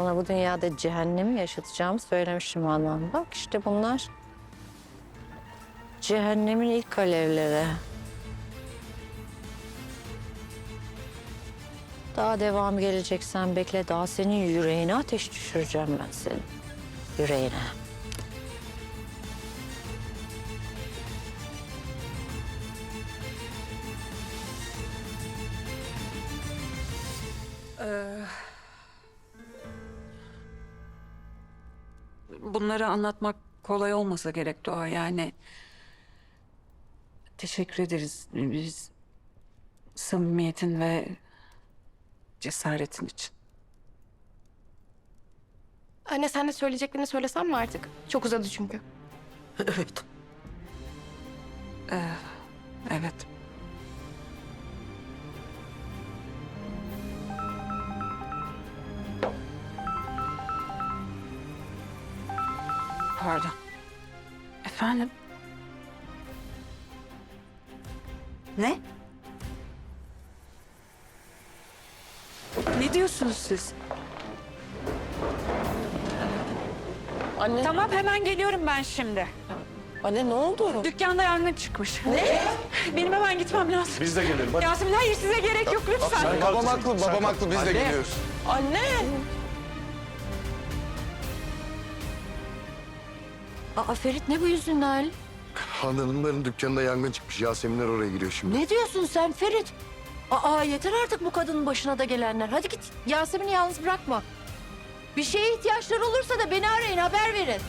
Sana bu dünyada cehennemi yaşatacağımı söylemiştim Handan. Bak işte bunlar cehennemin ilk alevleri. Daha devam geleceksen bekle. Daha senin yüreğine ateş düşüreceğim ben senin. Yüreğine. Bunları anlatmak kolay olmasa gerek Doğa yani. Teşekkür ederiz biz samimiyetin ve cesaretin için. Anne sen de söyleyeceklerini söylesem mi artık? Çok uzadı çünkü. Evet. Evet. Pardon. Efendim? Ne? Ne diyorsunuz siz? Anne, Tamam hemen geliyorum ben şimdi. anne ne oldu? Dükkanda yangın çıkmış. Ne? Benim hemen gitmem lazım. Biz de gelelim hadi. Yasemin hayır size gerek yok lütfen. Babam haklı, babam haklı. Biz de geliyoruz. Anne! Aa Ferit ne bu yüzün hal? Hanımların dükkanında yangın çıkmış. Yaseminler oraya giriyor şimdi. Ne diyorsun sen Ferit? Aa yeter artık bu kadının başına da gelenler. Hadi git Yasemin'i yalnız bırakma. Bir şeye ihtiyaçları olursa da beni arayın haber verin.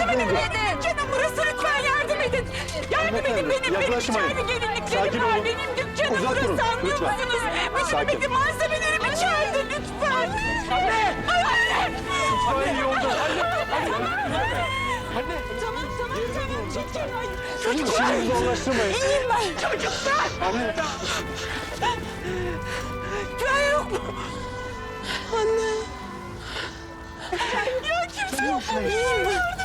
Yardım edin! Benim dükkanım burası lütfen yardım edin! Yardım edin! Benim, benim yaklaşmayın. içeride gelinliklerim Sakin var! olun. Benim dükkanım Uzak burası durun, anlıyor lütfen. musunuz? Benim, Sakin. benim malzemelerim içeride lütfen! Anne! Anne! Ay iyi oldu. Tamam tamam tamam çekin! İşinizi zorlaştırmayın. İyiyim ben çocuklar! Güven yok mu? Anne. Ya kimse yok mu? İyiyim ben.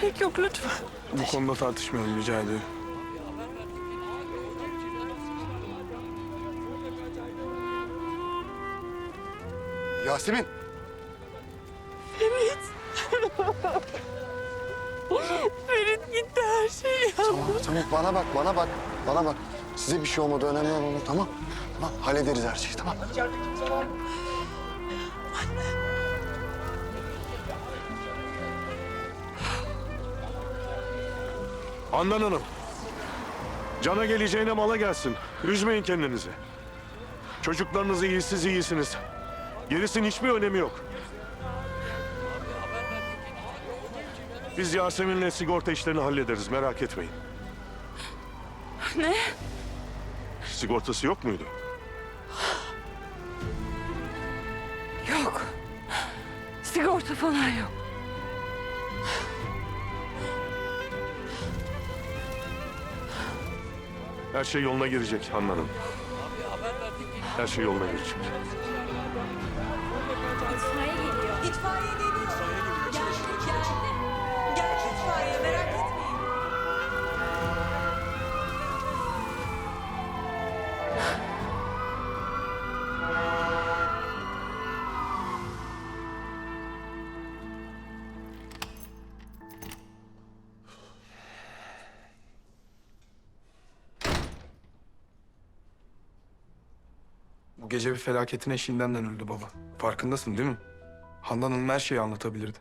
Gerek yok lütfen. Bu konuda tartışmayalım rica ediyorum. Yasemin. Ferit. Ferit gitti her şeyi. Tamam, tamam. Bana bak, bana bak. Bana bak. Size bir şey olmadı. Önemli olan o, tamam. Tamam, hallederiz her şeyi, tamam. Handan Hanım. Cana geleceğine mala gelsin. Üzmeyin kendinizi. Çocuklarınız iyi, siz iyisiniz. Gerisinin hiçbir önemi yok. Biz Yasemin'le sigorta işlerini hallederiz, merak etmeyin. Ne? Sigortası yok muydu? Yok. Sigorta falan yok. Her şey yoluna girecek Hanım. Her şey yoluna girecek. Bu gece bir felaketin eşiğinden öldü baba. Farkındasın değil mi? Handan Hanım her şeyi anlatabilirdi.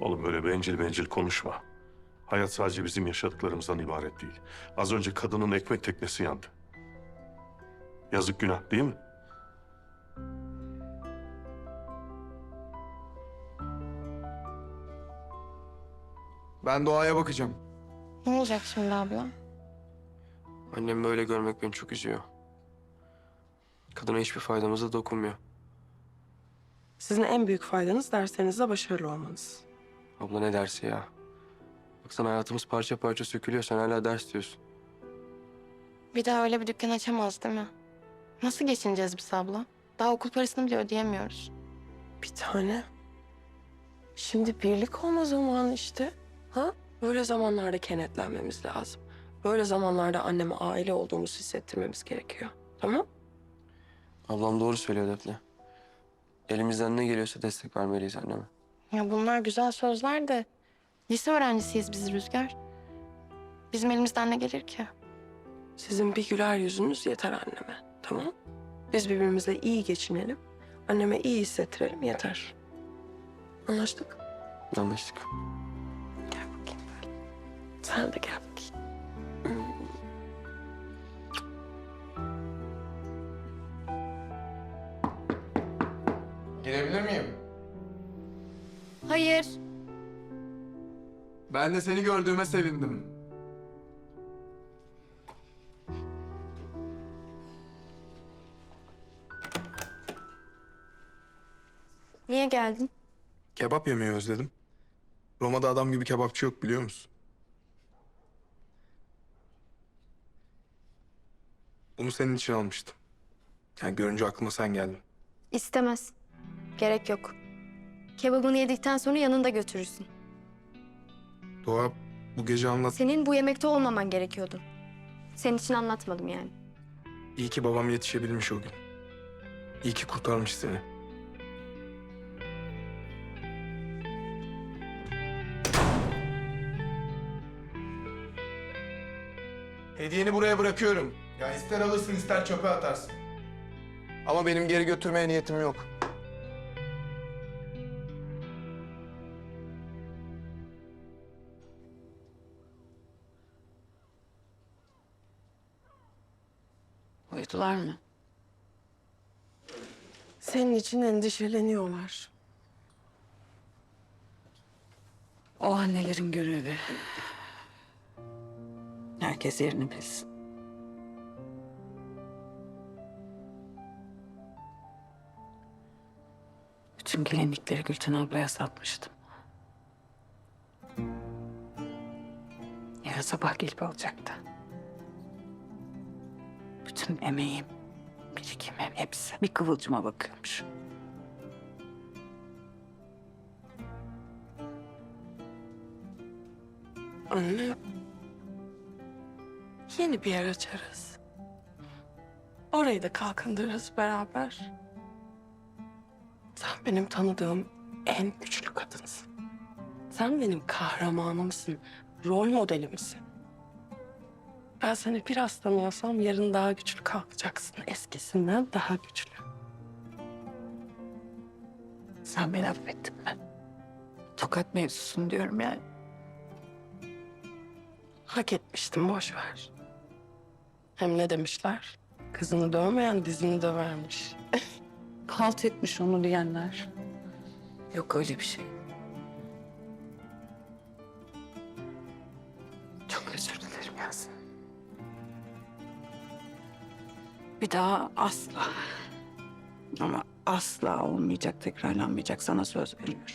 Oğlum böyle bencil bencil konuşma. Hayat sadece bizim yaşadıklarımızdan ibaret değil. Az önce kadının ekmek teknesi yandı. Yazık günah değil mi? Ben doğaya bakacağım. Ne olacak şimdi abla? Annemi böyle görmek beni çok üzüyor. Kadına hiçbir faydamıza dokunmuyor. Sizin en büyük faydanız derslerinizde başarılı olmanız. Abla ne dersi ya? Baksana hayatımız parça parça sökülüyor. Sen hala ders diyorsun. Bir daha öyle bir dükkan açamaz değil mi? Nasıl geçineceğiz biz abla? Daha okul parasını bile ödeyemiyoruz. Bir tane. Şimdi birlik olma zamanı işte. Ha? Böyle zamanlarda kenetlenmemiz lazım. Böyle zamanlarda anneme aile olduğumuzu hissettirmemiz gerekiyor. Tamam? Ablam doğru söylüyor Defne. Elimizden ne geliyorsa destek vermeliyiz anneme. Ya bunlar güzel sözler de lise öğrencisiyiz biz Rüzgar. Bizim elimizden ne gelir ki? Sizin bir güler yüzünüz yeter anneme. Tamam? Biz birbirimizle iyi geçinelim. Anneme iyi hissettirelim yeter. Anlaştık. Anlaştık. Gel bakayım böyle. Sen de gel bakayım. Girebilir miyim? Hayır. Ben de seni gördüğüme sevindim. Niye geldin? Kebap yemeyi özledim. Roma'da adam gibi kebapçı yok biliyor musun? Bunu senin için almıştım. Yani görünce aklıma sen geldin. İstemez. Gerek yok. Kebabını yedikten sonra yanında götürürsün. Doğa bu gece anlat. Senin bu yemekte olmaman gerekiyordu. Senin için anlatmadım yani. İyi ki babam yetişebilmiş o gün. İyi ki kurtarmış seni. Hediyeni buraya bırakıyorum. Ya ister alırsın ister çöpe atarsın. Ama benim geri götürmeye niyetim yok. Uyudular mı? Senin için endişeleniyorlar. O annelerin görevi. Herkes yerini bilsin. Bütün gelinlikleri Gülten ablaya satmıştım. Yarın sabah gelip alacaktı. Bütün emeğim, birikimim hepsi bir kıvılcıma bakıyormuş. Anne. Yeni bir yer açarız. Orayı da kalkındırırız beraber. Sen benim tanıdığım en güçlü kadınsın. Sen benim kahramanımsın, rol modelimsin. Ben seni biraz tanıyorsam yarın daha güçlü kalkacaksın. Eskisinden daha güçlü. Sen beni affettin mi? Tokat mevzusun diyorum yani. Hak etmiştim, boş ver. Hem ne demişler? Kızını dövmeyen dizini dövermiş. Halt etmiş onu diyenler. Yok öyle bir şey. Bir daha asla. Ama asla olmayacak, tekrarlanmayacak. Sana söz veriyorum.